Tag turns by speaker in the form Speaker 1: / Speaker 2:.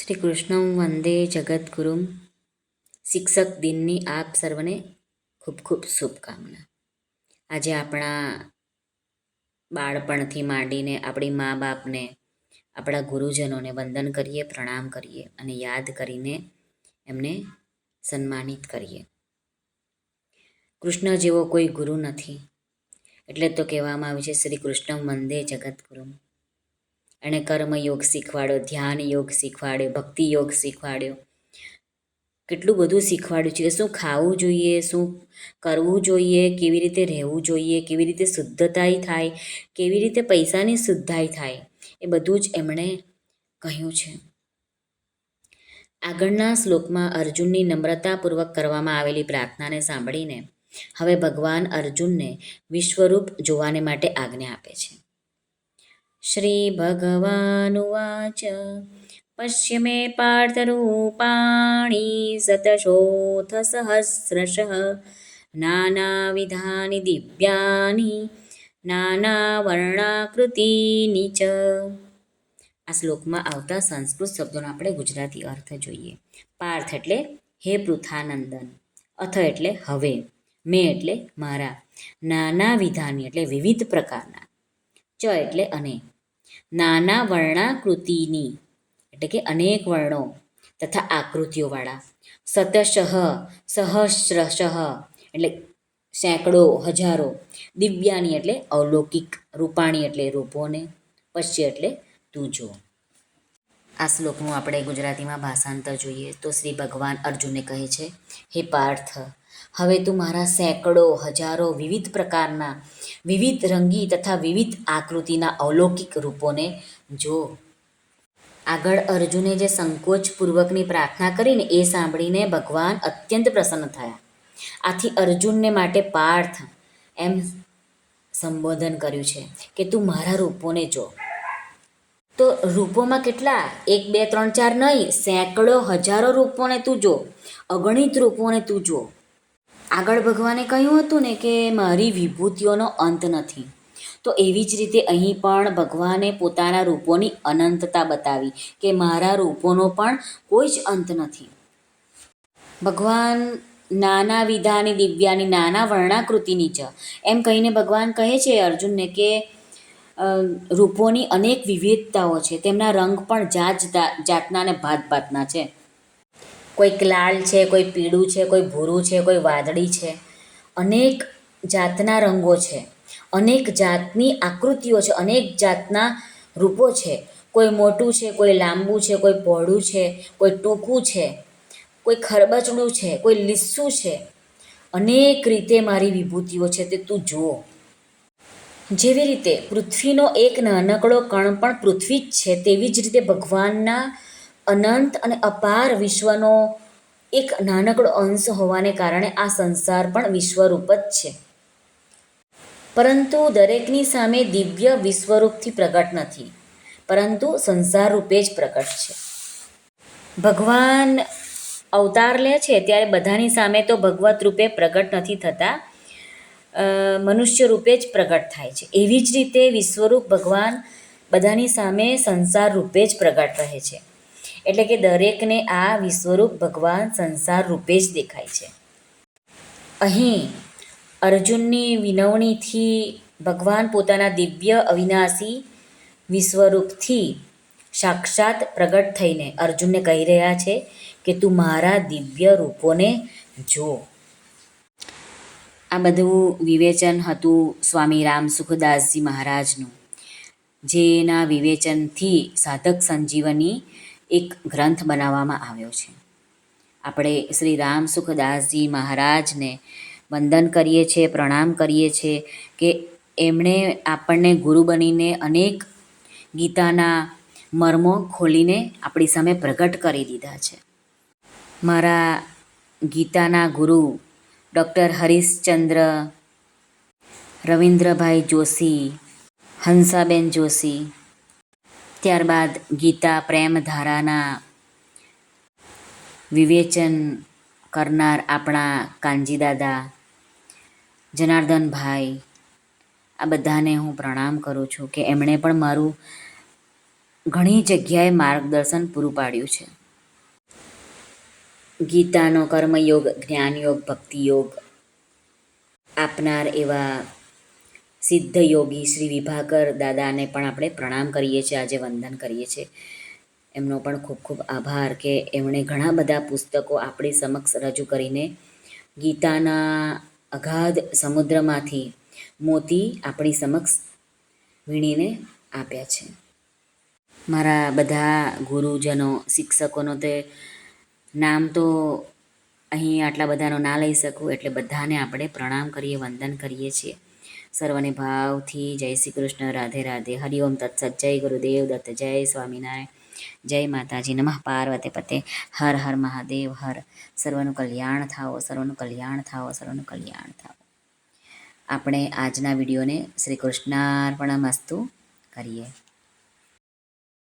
Speaker 1: શ્રી કૃષ્ણ વંદે જગદગુરુમ શિક્ષક દિનની આપ સર્વને ખૂબ ખૂબ શુભકામના આજે આપણા બાળપણથી માંડીને આપણી મા બાપને, આપણા ગુરુજનોને વંદન કરીએ, પ્રણામ કરીએ અને યાદ કરીને એમને સન્માનિત કરીએ. કૃષ્ણ જેવો કોઈ ગુરુ નથી. એટલે તો કહેવામાં આવ્યું છે શ્રી કૃષ્ણ વંદે જગદગુરુમ એણે કર્મ યોગ શીખવાડ્યો ધ્યાન યોગ શીખવાડ્યો ભક્તિ યોગ શીખવાડ્યો. કેટલું બધું શીખવાડ્યું છે કે શું ખાવું જોઈએ, શું કરવું જોઈએ, કેવી રીતે રહેવું જોઈએ, કેવી રીતે શુદ્ધતાઈ થાય, કેવી રીતે પૈસાની શુદ્ધાઈ થાય, એ બધું જ એમણે કહ્યું છે. આગળના શ્લોકમાં અર્જુનની નમ્રતાપૂર્વક કરવામાં આવેલી પ્રાર્થનાને સાંભળીને હવે ભગવાન અર્જુનને વિશ્વરૂપ જોવાને માટે આજ્ઞા આપે છે. श्रीभगवानुवाच पश्य मे पार्थरूपाणि शतशोऽथसहस्रशः नानाविधानि दिव्यानि નાનાવર્ણાકૃતિની ચ આ શ્લોકમાં આવતા સંસ્કૃત શબ્દોનો આપણે ગુજરાતી અર્થ જોઈએ પાર્થ એટલે હે પૃથાનંદન અથ એટલે હવે મેં એટલે મારા નાના વિધાની એટલે વિવિધ પ્રકારના ચ એટલે અને નાના વર્ણાકૃતિની, એટલે કે અનેક વર્ણો તથા આકૃતિઓવાળા. સતશઃ, સહસ્રશઃ, એટલે સેંકડો, હજારો. દિવ્યાની એટલે અલૌકિક, રૂપાણી એટલે રૂપોને, પશ્ય એટલે તું જો આ શ્લોકનું આપણે ગુજરાતીમાં ભાષાંતર જોઈએ તો શ્રી ભગવાન અર્જુનને કહે છે, હે પાર્થ હવે તું મારા સેંકડો, હજારો વિવિધ પ્રકારના, વિવિધ રંગી તથા વિવિધ આકૃતિના અલૌકિક રૂપોને જો. આગળ અર્જુને જે સંકોચપૂર્વકની પ્રાર્થના કરીને એ સાંભળીને ભગવાન અત્યંત પ્રસન્ન થયા. આથી અર્જુનને માટે પાર્થ એમ સંબોધન કર્યું છે કે તું મારા રૂપોને જો. તો રૂપોમાં કેટલા? એક, બે, ત્રણ, ચાર નહીં, સેંકડો, હજારો રૂપોને તું જો. અગણિત રૂપોને તું જો. આગળ ભગવાને કહ્યું હતું ને કે મારી વિભૂતિઓનો અંત નથી. તો એવી જ રીતે અહીં પણ ભગવાને પોતાના રૂપોની અનંતતા બતાવી કે મારા રૂપોનો પણ કોઈ જ અંત નથી. ભગવાન નાના વિધાની દિવ્યાની નાના વર્ણાકૃતિની ચ એમ કહીને ભગવાન કહે છે અર્જુનને કે રૂપોની અનેક વિવિધતાઓ છે. તેમના રંગ પણ જાત જાતના અને ભાત ભાતના છે. કોઈક લાલ છે, કોઈ પીળું છે, કોઈ ભૂરું છે, કોઈ વાદળી છે. અનેક જાતના રંગો છે, અનેક જાતની આકૃતિઓ છે, અનેક જાતના રૂપો છે. કોઈ મોટું છે, કોઈ લાંબુ છે, કોઈ પહોળું છે, કોઈ ટૂંકું છે, કોઈ ખરબચડું છે, કોઈ લીસ્સું છે. અનેક રીતે મારી વિભૂતિઓ છે તે તું જુઓ. જેવી રીતે પૃથ્વીનો એક નાનકડો કણ પણ પૃથ્વી જ છે તેવી જ રીતે ભગવાનના અનંત અને અપાર વિશ્વનો એક નાનકડો અંશ હોવાને કારણે આ સંસાર પણ વિશ્વરૂપ જ છે. પરંતુ દરેકની સામે દિવ્ય વિશ્વરૂપથી પ્રગટ નથી, પરંતુ સંસાર રૂપે જ પ્રગટ છે. ભગવાન અવતાર લે છે ત્યારે બધાની સામે તો ભગવત રૂપે પ્રગટ નથી થતા મનુષ્ય રૂપે જ પ્રગટ થાય છે. એવી જ રીતે વિશ્વરૂપ ભગવાન બધાની સામે સંસાર રૂપે જ પ્રગટ રહે છે. એટલે કે દરેકને આ વિશ્વરૂપ ભગવાન સંસાર રૂપે જ દેખાય છે. અહીં અર્જુનની વિનવણીથી ભગવાન પોતાના દિવ્ય અવિનાશી વિશ્વરૂપથી સાક્ષાત પ્રગટ થઈને અર્જુનને કહી રહ્યા છે કે તું મારા દિવ્ય રૂપોને જો. આ બધું વિવેચન હતું સ્વામી રામ સુખદાસજી મહારાજનું, જેના વિવેચનથી સાધક સંજીવની એક ગ્રંથ બનાવવામાં આવ્યો છે. આપણે શ્રી રામ સુખદાસજી મહારાજને વંદન કરીએ છીએ, પ્રણામ કરીએ છીએ કે એમણે આપણને ગુરુ બનીને અનેક ગીતાના મર્મો ખોલીને આપણી સામે પ્રગટ કરી દીધા છે. મારા ગીતાના ગુરુ ડૉક્ટર હરીશચંદ્ર, રવિન્દ્રભાઈ જોશી, હંસાબેન જોશી ત્યારબાદ ગીતા પ્રેમધારાના વિવેચન કરનાર આપણા કાનજીદાદા જનાર્દનભાઈ આ બધાને હું પ્રણામ કરું છું કે એમણે પણ મારું ઘણી જગ્યાએ માર્ગદર્શન પૂરું પાડ્યું છે. ગીતાનો કર્મયોગ, જ્ઞાનયોગ, ભક્તિયોગ આપનાર એવા સિદ્ધ યોગી શ્રી વિભાકર દાદાને પણ આપણે પ્રણામ કરીએ છીએ, આજે વંદન કરીએ છીએ. એમનો પણ ખૂબ ખૂબ આભાર કે એમણે ઘણા બધા પુસ્તકો આપણી સમક્ષ રજૂ કરીને ગીતાના અગાધ સમુદ્રમાંથી મોતી આપણી સમક્ષ વીણીને આપ્યા છે. મારા બધા ગુરુજનો, શિક્ષકોનો તે નામ તો અહીં આટલા બધાનો ના લઈ શકું, એટલે બધાને આપણે પ્રણામ કરીએ, વંદન કરીએ છીએ. સર્વને ભાવથી જય શ્રી કૃષ્ણ, રાધે રાધે. હરિઓમ તત્સત. જય ગુરુદેવ દત્ત, જય સ્વામિનારાયણ. જય માતાજી. નમઃ પાર્વતી પતે. હર હર મહાદેવ, હર. સર્વનું કલ્યાણ થાઓ, સર્વનું કલ્યાણ થાઓ, સર્વનું કલ્યાણ થાઓ. આપણે આજના વિડીયોને શ્રી કૃષ્ણાર્પણમસ્તુ કરીએ.